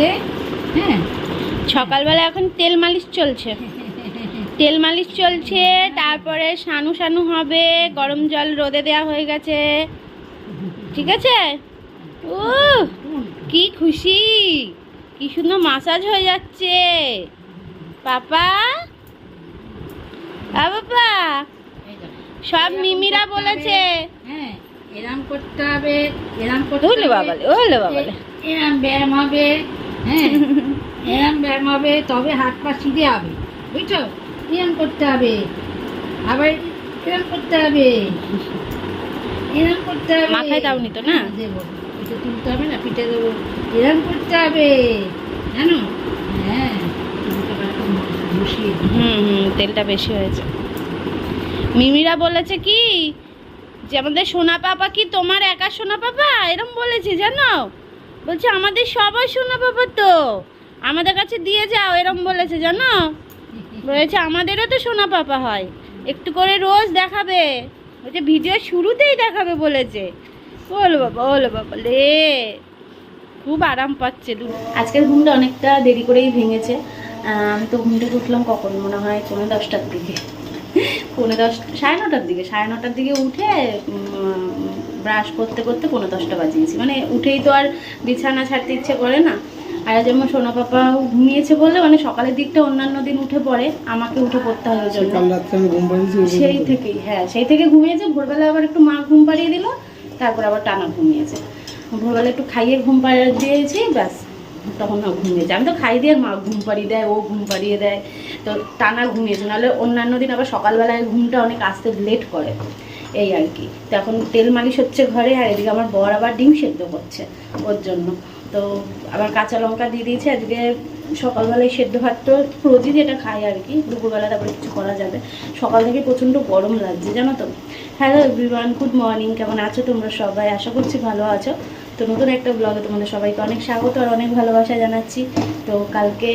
দে হ্যাঁ। সকালবেলা এখন তেল মালিশ চলছে। তেল মালিশ চলছে তারপরে সানু সানু হবে গরম জল রোদে দেওয়া হয়ে গেছে। ঠিক আছে? ও কি খুশি! কি সুন্দর মাসাজ হয়ে যাচ্ছে। পাপা? বাবা সব মিমিরা বলেছে। হ্যাঁ এরম করতে হবে এরম করতে ওলে হবে। বাবালে ওলে বাবালে। এরম ব্যায়াম হবে। হ্যাঁ। এরম ব্যায়াম হবে তবে হাত পা সিধে হবে বুঝছ? এরম করতে হবে। আবার এরম করতে হবে। এরম করতে হবে। মাথায় দাওনি তো না? হ্যাঁ, দেবো। পিঠে তুলতে হবে না পিঠে দেবো। এরম করতে হবে জানো? হ্যাঁ। হুম তেলটা বেশি হয়েছে। মিমিরা বলেছে কি যে আমাদের সোনা পাপা কি তোমার একা সোনা পাপা? এরম বলেছে জানো? বলছে, আমাদের সবাই সোনা পাপা তো। আমাদের কাছে দিয়ে যাও, এরম বলেছে, জানো? বলেছে, আমাদেরও তো সোনা পাপা হয়। একটু করে রোজ দেখাবে। বলছে ভিডিও শুরুতেই দেখাবে বলেছে। বলো বাবা বলো বাবা লে। খুব আরাম পাচ্ছে দু আজকের ঘুমটা অনেকটা দেরি করেই ভেঙেছে। তো ঘুম থেকে উঠলাম কখন? মনে হয় পৌনে দশটার দিকে। পৌনে দশ, সাড়ে নটার দিকে, সাড়ে নটার দিকে উঠে ব্রাশ করতে করতে পৌনে দশটা বাজিয়েছি। মানে উঠেই তো আর বিছানা ছাড়তে ইচ্ছে করে না। আর যেমন সোনা পাপা ঘুমিয়েছে বলে মানে সকালের দিকটা অন্যান্য দিন উঠে পড়ে আমাকে উঠে পড়তে হয় ওই জন্য। সেই থেকেই হ্যাঁ সেই থেকে ঘুমিয়েছে ভোরবেলা আবার একটু মা ঘুম পাড়িয়ে দিল তারপর আবার টানা ঘুমিয়েছে। ভোরবেলা একটু খাইয়ে ঘুম পাড়িয়ে দিয়েছি ব্যাস তখন না ঘুমিয়েছে আমি তো খাই দিয়ে মা ঘুম পাড়িয়ে দেয় ও ঘুম পাড়িয়ে দেয় তো টানা ঘুমিয়েছে। নাহলে অন্যান্য দিন আবার সকালবেলায় ঘুমটা অনেক আসতে লেট করে। এই আর কি। তো এখন তেল মালিশ হচ্ছে ঘরে আর এদিকে আমার বর আবার ডিম সেদ্ধ করছে ওর জন্য। তো আবার কাঁচা লঙ্কা দিয়ে দিয়েছে, আজকে সকালবেলায় সেদ্ধ ভাত তো রোজই যেটা খাই আর কি, দুপুরবেলা তারপরে কিছু করা যাবে। সকাল থেকে প্রচণ্ড গরম লাগছে, জানো তো? হ্যালো এভরিওয়ান গুড মর্নিং কেমন আছো তোমরা সবাই? আশা করছি ভালো আছো। তো নতুন একটা ব্লগে তোমাদের সবাইকে অনেক স্বাগত আর অনেক ভালোবাসা জানাচ্ছি। তো কালকে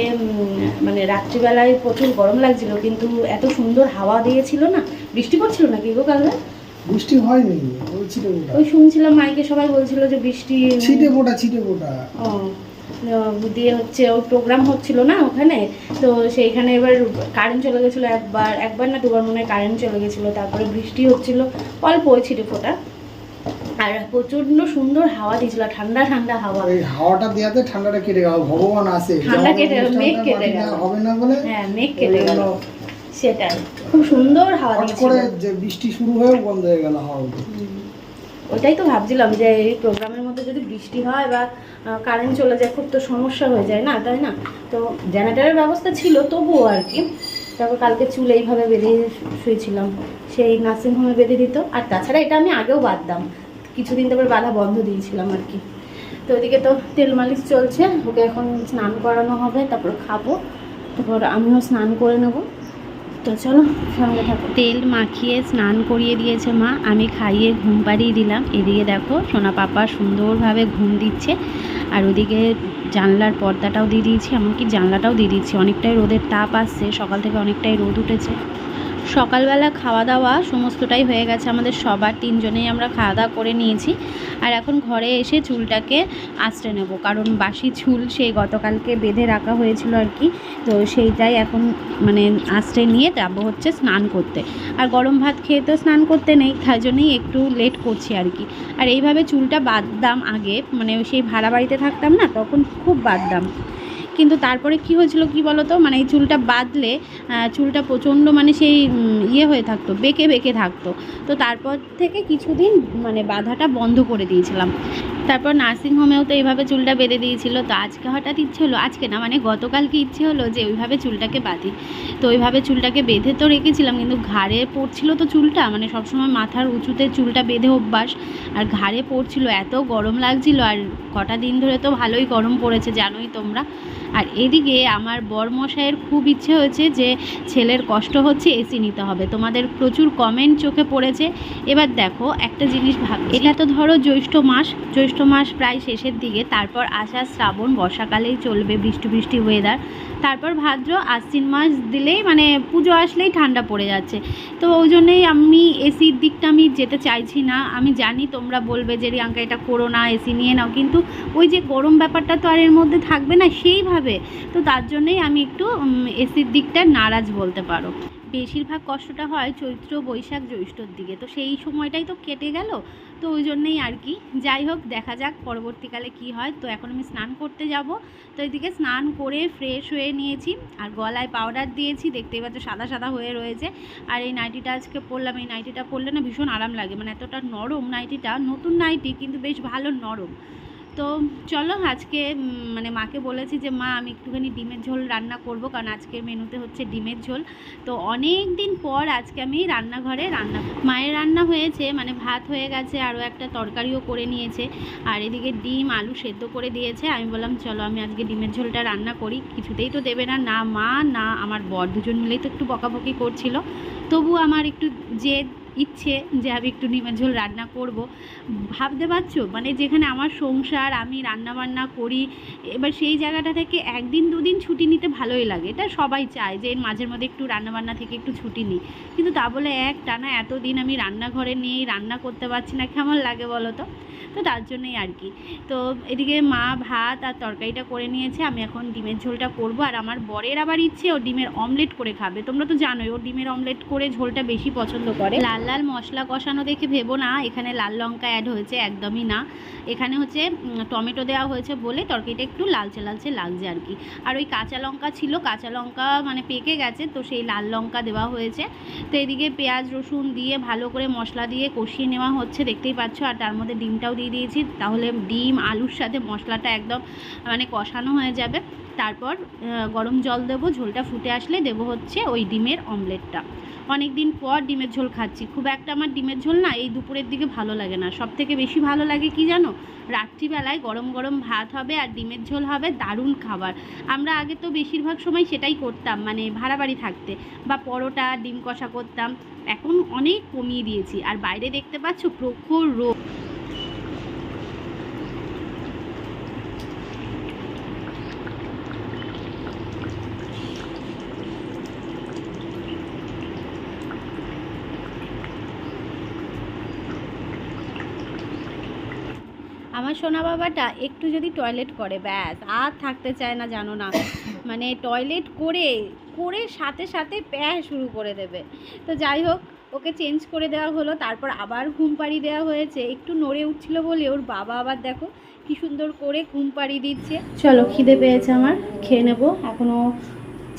মানে রাত্রিবেলায় প্রচুর গরম লাগছিল, কিন্তু এত সুন্দর হাওয়া দিয়েছিল না? বৃষ্টি পড়ছিল নাকি গো কালকে? বৃষ্টি হয়নি ওই ছিটে ফোটা ওই শুনছিলাম মাইকে সবাই বলছিল যে বৃষ্টি ছিটে ফোটা ছিটে ফোটা। ও দিয়ে হচ্ছে ওই প্রোগ্রাম হচ্ছিল না ওখানে তো সেইখানে এবার কারেন্ট চলে গেছিল একবার একবার না দুবার মনে হয় কারেন্ট চলে গেছিল তারপরে বৃষ্টি হচ্ছিল অল্প ওই ছিটে ফোটা। আর প্রচণ্ড সুন্দর হাওয়া দিয়েছিল ঠান্ডা ঠান্ডা হাওয়া। ওই হাওয়াটা দেওয়াতে ঠান্ডাটা কেটে গেল ভগবান আসে ঠান্ডা কেটে গেল, মেঘ কেটে গেল। হবে না বলে হ্যাঁ মেঘ কেটে গেল। সেটাই। খুব সুন্দর হাওয়া করে যে বৃষ্টি শুরু হয়েও বন্ধ হয়ে গেল হাওয়া ওটাই তো ভাবছিলাম যে এই প্রোগ্রামের মধ্যে যদি বৃষ্টি হয় বা কারেন্ট চলে যায় খুব তো সমস্যা হয়ে যায় না তাই না? তো জেনারেটরের ব্যবস্থা ছিল তবুও আর কি। তারপর কালকে চুল এইভাবে বেঁধে শুয়েছিলাম। সেই নার্সিংহোমে বেঁধে দিত। আর তাছাড়া এটা আমি আগেও বাদতাম কিছুদিন তারপর বাধা বন্ধ দিয়েছিলাম আর কি। তো ওদিকে তো তেল মালিশ চলছে। ওকে এখন স্নান করানো হবে তারপর খাব। তারপর আমিও স্নান করে নেব। তো চলো সঙ্গে থাকো। তেল মাখিয়ে স্নান করিয়ে দিয়েছে মা, আমি খাইয়ে ঘুম পাড়িয়ে দিলাম। এদিকে দেখো, সোনা পাপা সুন্দরভাবে ঘুম দিচ্ছে, আর ওদিকে জানলার পর্দাটাও দিয়ে দিয়েছি, এমনকি জানলাটাও দিয়ে দিয়েছি। অনেকটাই রোদের তাপ আসছে, সকাল থেকে অনেকটাই রোদ উঠেছে। সকালবেলা খাওয়া দাওয়া সমস্তটাই হয়ে গেছে আমাদের সবার, তিনজনেই আমরা খাওয়া দাওয়া করে নিয়েছি। আর এখন ঘরে এসে চুলটাকে আঁচড়ে নেব, কারণ বাসি চুল সেই গতকালকে বেঁধে রাখা হয়েছিল আর কি। তো সেইটাই এখন মানে আঁচড়ে নিয়ে যাব হচ্ছে স্নান করতে। আর গরম ভাত খেয়ে তো স্নান করতে নেই, তাই জন্যই একটু লেট করছি আর কি। আর এইভাবে চুলটা বাঁধতাম আগে মানে সেই ভাড়া বাড়িতে থাকতাম না, তখন খুব বাঁধতাম। কিন্তু তারপরে কি হয়েছিল কি বলতো? মানে এই চুলটা বাঁধলে চুলটা প্রচণ্ড মানে সেই ইয়ে হয়ে থাকতো, বেঁকে বেঁকে থাকতো। তো তারপর থেকে কিছুদিন মানে বাঁধাটা বন্ধ করে দিয়েছিলাম। তারপর নার্সিংহোমেও তো এইভাবে চুলটা বেঁধে দিয়েছিল। তো আজকে হঠাৎ ইচ্ছে হলো, আজকে না মানে গতকালকে ইচ্ছে হলো যে ওইভাবে চুলটাকে বাঁধি। তো ওইভাবে চুলটাকে বেঁধে তো রেখেছিলাম, কিন্তু ঘাড়ে পড়ছিল তো চুলটা। মানে সবসময় মাথার উঁচুতে চুলটা বেঁধে অভ্যাস। আর ঘাড়ে পড়ছিল, এত গরম লাগছিল। আর কটা দিন ধরে তো ভালোই গরম পড়েছে, জানোই তোমরা। আর এদিকে আমার বরমশাইয়ের খুব ইচ্ছে হয়েছে যে ছেলের কষ্ট হচ্ছে এসি নিতে হবে। তোমাদের প্রচুর কমেন্ট চোখে পড়েছে। এবার দেখো, একটা জিনিস ভাব এটা তো ধরো জ্যৈষ্ঠ মাস। জ্যৈষ্ঠ মাস প্রায় শেষের দিকে। তারপর আসা শ্রাবণ বর্ষাকালেই চলবে বৃষ্টি বৃষ্টি ওয়েদার তারপর ভাদ্র আশ্বিন মাস দিলেই মানে পুজো আসলেই ঠান্ডা পড়ে যাচ্ছে। তো ওই জন্যেই আমি এসির দিকটা আমি যেতে চাইছি না। আমি জানি তোমরা বলবে যে, রিয়াঙ্কা, এটা করো না এসি নিয়ে নাও। কিন্তু ওই যে গরম ব্যাপারটা তো আর এর মধ্যে থাকবে না সেইভাবে। তো তার জন্যই আমি একটু এসির দিকটা নারাজ বলতে পারো। বেশিরভাগ কষ্টটা হয় চৈত্র, বৈশাখ, জ্যৈষ্ঠর দিকে। তো সেই সময়টাই তো কেটে গেল। তো ওই জন্যেই আর কি। যাই হোক, দেখা যাক পরবর্তীকালে কি হয়। তো এখন আমি স্নান করতে যাব। তো এদিকে স্নান করে ফ্রেশ হয়ে নিয়েছি। আর গলায় পাউডার দিয়েছি। দেখতেই পাচ্ছ, সাদা সাদা হয়ে রয়েছে। আর এই নাইটিটা আজকে পরলাম। এই নাইটিটা পরলে না ভীষণ আরাম লাগে। মানে এতটা নরম নাইটিটা নতুন নাইটি কিন্তু বেশ ভালো নরম। তো চলো আজকে মানে মাকে বলেছি যে, মা, আমি একটুখানি ডিমের ঝোল রান্না করব, কারণ আজকের মেনুতে হচ্ছে ডিমের ঝোল। তো অনেক দিন পর আজকে আমি রান্নাঘরে রান্না, মায়ের রান্না হয়েছে মানে ভাত হয়ে গেছে, আরও একটা তরকারিও করে নিয়েছে, আর এদিকে ডিম, আলু সেদ্ধ করে দিয়েছে। আমি বললাম, চলো, আমি আজকে ডিমের ঝোলটা রান্না করি। কিছুতেই তো দেবে না না মা, না আমার বর, দুজন মিলেই তো একটু বকাবকি করছিল। তবু আমার একটু জেদ ইচ্ছে যে আমি একটু ডিমের ঝোল রান্না করব। ভাবতে পারছ? মানে যেখানে আমার সংসার, আমি রান্না বান্না করি, এবার সেই জায়গাটা থেকে একদিন, দুদিন ছুটি নিতে ভালোই লাগে। এটা সবাই চায় যে এর মাঝের মধ্যে একটু রান্নাবান্না থেকে একটু ছুটি নিই। কিন্তু তা বলে এক টানা এতদিন আমি রান্নাঘরে নিয়েই রান্না করতে পারছি না, কেমন লাগে বলো তো? তো তার জন্যই আর কি। তো এদিকে মা ভাত আর তরকারিটা করে নিয়েছে, আমি এখন ডিমের ঝোলটা করব। আর আমার বরের আবার ইচ্ছে ও ডিমের অমলেট করে খাবে। তোমরা তো জানোই, ও ডিমের অমলেট করে ঝোলটা বেশি পছন্দ করে। লাল লাল মশলা কষানো দেখে ভেবো না, এখানে লাল লঙ্কা অ্যাড হয়েছে একদমই না। এখানে হচ্ছে টমেটো দেওয়া হয়েছে বলে তরকারিটা একটু লালচে লালচে লাগছে আর কি। আর ওই কাঁচা লঙ্কা ছিল, কাঁচা লঙ্কা মানে পেকে গেছে, তো সেই লাল লঙ্কা দেওয়া হয়েছে। তো এদিকে পেঁয়াজ, রসুন দিয়ে ভালো করে মশলা দিয়ে কষিয়ে নেওয়া হচ্ছে, দেখতেই পাচ্ছ। আর তার মধ্যে ডিমটাও দিয়ে দিয়েছি, তাহলে ডিম, আলুর সাথে মশলাটা একদম মানে কষানো হয়ে যাবে। তারপর গরম জল দেবো, ঝোলটা ফুটে আসলে দেবো হচ্ছে ওই ডিমের অমলেটটা। অনেক দিন পর ডিমের ঝোল খাচ্ছি। খুব একটা আমার ডিমের ঝোল না, এই দুপুরের দিকে ভালো লাগে না। সব থেকে বেশি ভালো লাগে কি জানো? রাত্রিবেলায় গরম গরম ভাত হবে আর ডিমের ঝোল হবে দারুণ খাবার। আমরা আগে তো বেশিরভাগ সময় সেটাই করতাম মানে ভাড়া বাড়ি থাকতে বা পরোটা, ডিম কষা করতাম। এখন অনেক কমিয়ে দিয়েছি। আর বাইরে দেখতে পাচ্ছ প্রখর রোদ। আমার সোনা বাবাটা একটু যদি টয়লেট করে, ব্যাস, আর থাকতে চায় না, জানো না। মানে টয়লেট করে করে সাথে সাথে প্যা শুরু করে দেবে। তো যাই হোক, ওকে চেঞ্জ করে দেওয়া হলো, তারপর আবার ঘুম পাড়ি দেওয়া হয়েছে। একটু নড়ে উঠছিল বলে ওর বাবা আবার দেখো কি সুন্দর করে ঘুম পাড়ি দিচ্ছে। চলো, খিদে পেয়েছে আমার, খেয়ে নেব। এখনও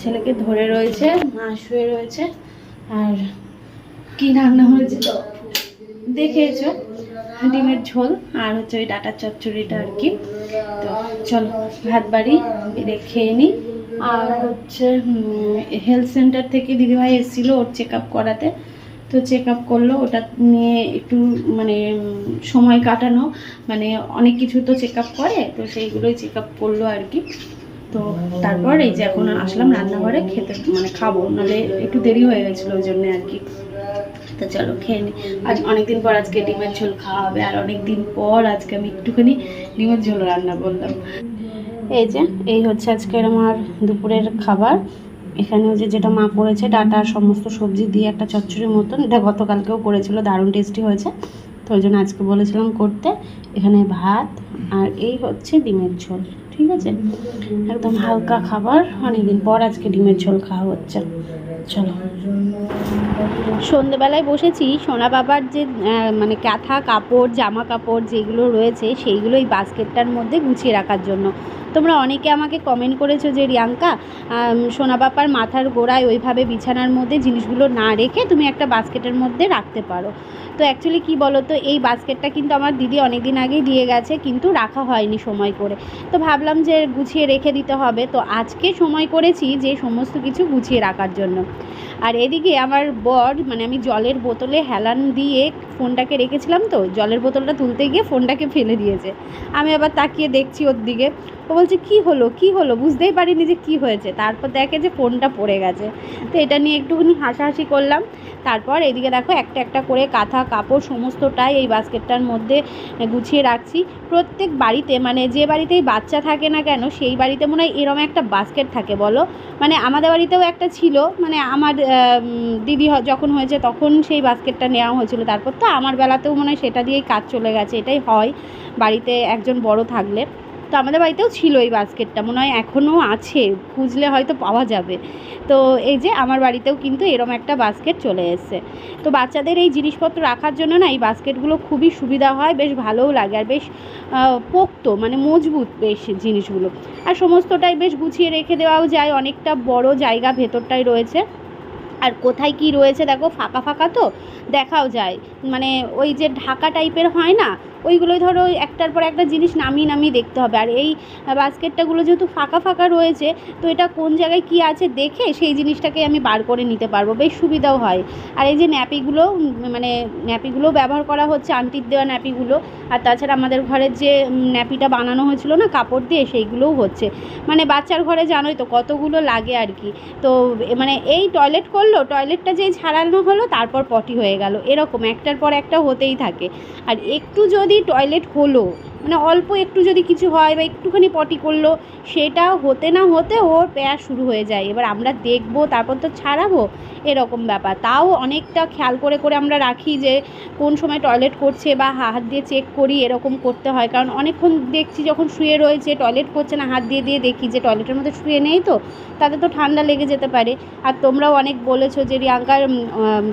ছেলেকে ধরে রয়েছে, মা শুয়ে রয়েছে। আর কি রান্না হয়েছে? দেখেছ ডিমের ঝোল আর হচ্ছে ওই ডাটার চচ্চড়িটা আর কি। তো চলো, ভাত বেড়ে খেয়ে নিই। আর হচ্ছে হেলথ সেন্টার থেকে দিদিভাই এসেছিল ওর চেক আপ করাতে। তো চেক আপ করল, ওটা নিয়ে একটু মানে সময় কাটানো। মানে অনেক কিছু তো চেক আপ করে, তো সেইগুলোই চেক আপ করল আর কি। তো তারপর এই যে এখন আসলাম রান্নাঘরে, খেতে মানে খাব। নাহলে একটু দেরি হয়ে গেছিল ওই জন্যে আর কি। তো চলো খেয়ে নি। আজ অনেকদিন পর আজকে ডিমের ঝোল খাওয়া হবে, আর অনেক দিন পর আজকে আমি একটুখানি ডিমের ঝোল রান্না করলাম। এই যে, এই হচ্ছে আজকের আমার দুপুরের খাবার। এখানে হচ্ছে যেটা মা করেছে, ডাটা, সমস্ত সবজি দিয়ে একটা চচ্চড়ির মতন। এটা গতকালকেও করেছিল, দারুণ টেস্টি হয়েছে। তো ওই জন্য আজকে বলেছিলাম করতে। এখানে ভাত, আর এই হচ্ছে ডিমের ঝোল, ঠিক আছে? একদম হালকা খাবার। অনেকদিন পর আজকে ডিমের ঝোল খাওয়া হচ্ছে। চলো। সন্ধেবেলায় বসেছি, সোনা বাবার যে মানে কাঁথা কাপড়, জামা কাপড় যেগুলো রয়েছে, সেইগুলো এই বাস্কেটটার মধ্যে গুছিয়ে রাখার জন্য। তোমরা অনেকে আমাকে কমেন্ট করেছ যে, রিয়াঙ্কা সোনা বাবার মাথার গোড়ায় ওইভাবে বিছানার মধ্যে জিনিসগুলো না রেখে তুমি একটা বাস্কেটের মধ্যে রাখতে পারো। তো অ্যাকচুয়ালি কি বলো তো এই বাস্কেটটা কিন্তু আমার দিদি অনেক দিন আগেই দিয়ে গেছে, কিন্তু রাখা হয়নি সময় করে। তো ভাবলাম যে, গুছিয়ে রেখে দিতে হবে। তো আজকে সময় করেছি যে, সমস্ত কিছু গুছিয়ে রাখার জন্য। আর এদিকে আমার বর মানে আমি জলের বোতলে হেলান দিয়ে ফোনটাকে রেখেছিলাম তো, জলের বোতলটা তুলতে গিয়ে ফোনটাকে ফেলে দিয়েছে। আমি আবার তাকিয়ে দেখছি ওর দিকে। তো বলছে, কি হলো? কি হলো? বুঝতেই পারিনি যে কি হয়েছে। তারপর দেখে যে ফোনটা পড়ে গেছে। তো এটা নিয়ে একটুখানি হাসাহাসি করলাম। তারপর এদিকে দেখো একটা একটা করে কাঁথা, কাপড় সমস্তটাই এই বাস্কেটটার মধ্যে গুছিয়ে রাখছি। প্রত্যেক বাড়িতে মানে যে বাড়িতেই বাচ্চা থাকে না কেন, সেই বাড়িতে মনে হয় এরম একটা বাস্কেট থাকে, বলো? মানে আমাদের বাড়িতেও একটা ছিল মানে আমার দিদি যখন হয়েছে তখন সেই বাস্কেটটা নেওয়া হয়েছিল। তারপর তো আমার বেলাতেও মনে হয় সেটা দিয়েই কাজ চলে গেছে, এটাই হয়। বাড়িতে একজন বড় থাকলে। তো আমাদের বাড়িতেও ছিল এই বাস্কেটটা, মনে হয় এখনও আছে, খুঁজলে হয়তো পাওয়া যাবে। তো এই যে আমার বাড়িতেও কিন্তু এরম একটা বাস্কেট চলে এসেছে। তো বাচ্চাদের এই জিনিসপত্র রাখার জন্য না এই বাস্কেটগুলো খুবই সুবিধা হয়, বেশ ভালোও লাগে আর বেশ পোক্ত মানে মজবুত বেশ জিনিসগুলো। আর সমস্তটাই বেশ গুছিয়ে রেখে দেওয়াও যায়, অনেকটা বড় জায়গা ভেতরটাই রয়েছে। আর কোথায় কি রয়েছে দেখো, ফাঁকা ফাঁকা তো, দেখাও যায়। মানে ওই যে ঢাকা টাইপের হয় না ওইগুলোই ধরো একটার পর একটা জিনিস নামিয়ে নামিয়ে দেখতে হবে। আর এই বাস্কেটটাগুলো যেহেতু ফাঁকা ফাঁকা রয়েছে, তো এটা কোন জায়গায় কি আছে দেখে সেই জিনিসটাকে আমি বার করে নিতে পারব। বেশ সুবিধাও হয়। আর এই যে ন্যাপিগুলো মানে ন্যাপিগুলো ব্যবহার করা হচ্ছে, আন্টির দেওয়া ন্যাপিগুলো। আর তাছাড়া আমাদের ঘরের যে ন্যাপিটা বানানো হয়েছিল না, কাপড় দিয়ে, সেইগুলোও হচ্ছে। মানে বাচ্চার ঘরে জানোই তো কতগুলো লাগে আর কি। তো মানে এই টয়লেট করল, টয়লেটটা যেই ছাড়ানো হলো, তারপর পটি হয়ে গেল। এরকম একটার পর একটা হতেই থাকে। আর একটু যদি টয়লেট হলো মানে অল্প একটু যদি কিছু হয় বা একটুখানি পটি করল, সেটা হতে না হতে ওর প্যার শুরু হয়ে যায়। এবার আমরা দেখব, তারপর তো ছাড়াবো এরকম ব্যাপার। তাও অনেকটা খেয়াল করে করে আমরা রাখি যে কোন সময় টয়লেট করছে বা হাত দিয়ে চেক করি, এরকম করতে হয়। কারণ অনেকক্ষণ দেখছি যখন শুয়ে রয়েছে, টয়লেট করছে না, হাত দিয়ে দিয়ে দেখি যে টয়লেটের মধ্যে শুয়ে নেই তো, তাতে তো ঠান্ডা লেগে যেতে পারে। আর তোমরাও অনেক বলেছ যে রিয়াঙ্কার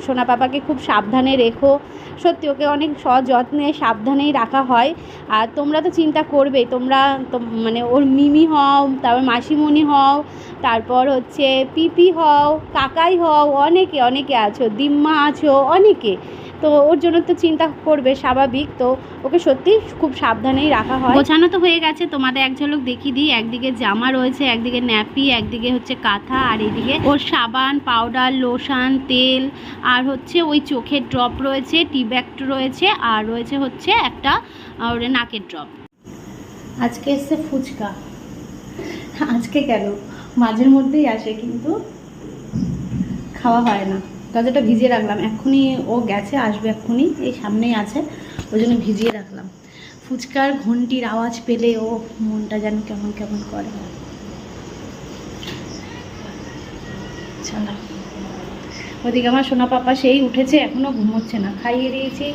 সোনা পাপাকে খুব সাবধানে রেখো। সত্যি, ওকে অনেক সযত্নে সাবধানেই রাখা হয়। আর তোমরা তো চিন্তা করবে, তোমরা মানে ওর মিমি হও, তারপর মাসিমণি হও, তারপর হচ্ছে পিপি হও, কাকাই হও, অনেকে অনেকে আছো, দিম্মা আছো, অনেকে। তো ওর জন্য তো চিন্তা করবে স্বাভাবিক। তো ওকে সত্যি খুব সাবধানেই রাখা হয়। গোছানো তো হয়ে গেছে তোমাদের এক ঝলক দেখিয়ে দিই। একদিকে জামা রয়েছে একদিকে ন্যাপি একদিকে হচ্ছে কাঁথা আর এইদিকে ওর সাবান পাউডার লোশন তেল আর হচ্ছে ওই চোখের ড্রপ রয়েছে টি ব্যাগ রয়েছে আর রয়েছে হচ্ছে একটা ওর নাকের ড্রপ। আজকে এসছে ফুচকা। আজকে কেন? মাঝের মধ্যেই আসে কিন্তু খাওয়া হয় না। গাজাটা ভিজিয়ে রাখলাম। এক্ষুনি ও গেছে, আসবে এক্ষুনি, এই সামনেই আছে। ওই জন্য ভিজিয়ে রাখলাম। ফুচকার ঘন্টির আওয়াজ পেলে ও মনটা যেন কেমন কেমন করে। ওদিকে আমার সোনা পাপা সেই উঠেছে, এখনও ঘুমোচ্ছে না। খাইয়ে দিয়েছি,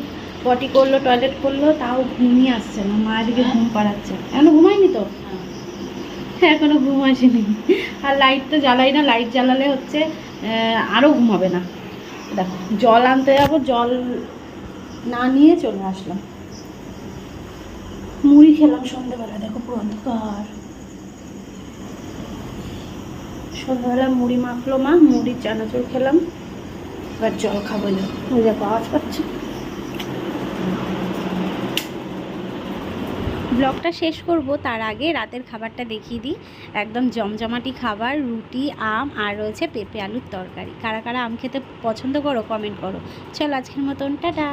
পটি করল, টয়লেট করল, তাও ঘুমিয়ে আসছে না। মা এদিকে ঘুম পাড়াচ্ছে। এখনও ঘুমায়নি তো? হ্যাঁ এখনও ঘুম আসেনি। আর লাইট তো জ্বালাই না লাইট জ্বালালে হচ্ছে আরও ঘুমাবে না। দেখো, জল আনতে যাব, জল না নিয়ে চলে আসলাম। মুড়ি খেলাম সন্ধ্যেবেলা দেখো পুরো অন্ধকার। সন্ধ্যাবেলা মুড়ি মাখলো মা মুড়ি চানাচুর খেলাম, এবার জল খাব না দেখো আওয়াজ পাচ্ছে ব্লগটা শেষ করব, তার আগে রাতের খাবারটা দেখিয়ে দিই। একদম জমজমাটি খাবার, রুটি, আম আর রয়েছে পেঁপে আলুর তরকারি। কারা কারা আম খেতে পছন্দ করো কমেন্ট করো। চলো আজকের মতন, টাটা!